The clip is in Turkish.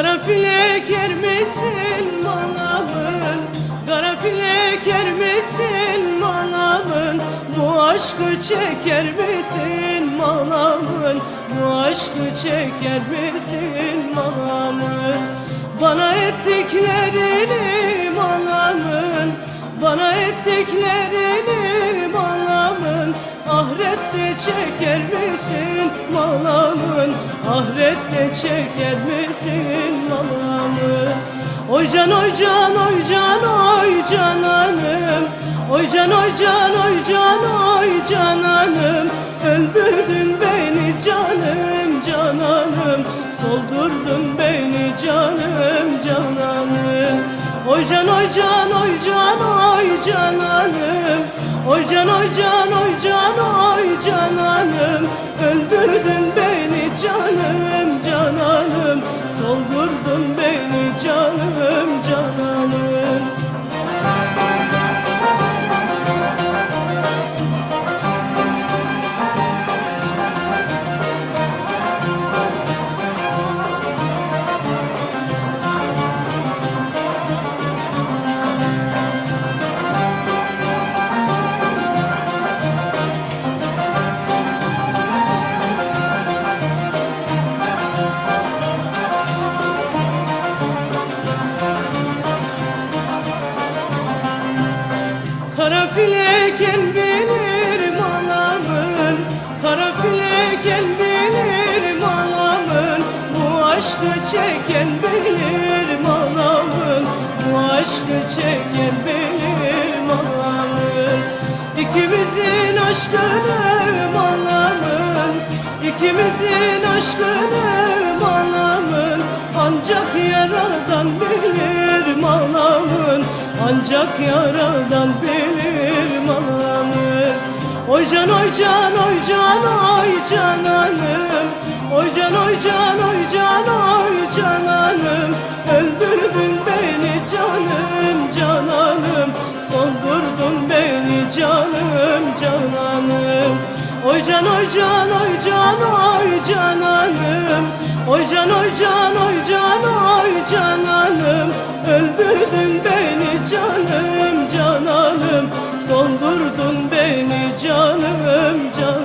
Kara eker misin malamın Kara eker Bu aşkı çeker misin malamın Bu aşkı çeker misin malamın Bana ettiklerini malamın Bana ettiklerini malamın Ahirette çeker misin malamın Ahirette çeker misin malamın Oy can oy can oy can oy cananım. Oy can oy can oy can oy cananım. Öldürdün beni canım cananım. Soldurdun beni canım cananım. Oy can oy can oy can oy cananım Oy can oy can oy can oy cananım. Öldürdün beni canım Karafileken bilir malamın Karafileken bilir malamın. Bu aşkı çeken bilir malamın Bu aşkı çeken bilir malamın. İkimizin aşkını malamın İkimizin aşkını malamın. Ancak yaradan bilir malamın Ancak yaradan Oy can oy can oy can oy cananım Oy can oy can oy can oy cananım Öldürdün beni canım cananım Soldurdun beni canım cananım Oy can oy can oy can oy cananım Oy can oy can oy can oy cananım Öldürdün beni canım cananım Soldurdun beni canım canım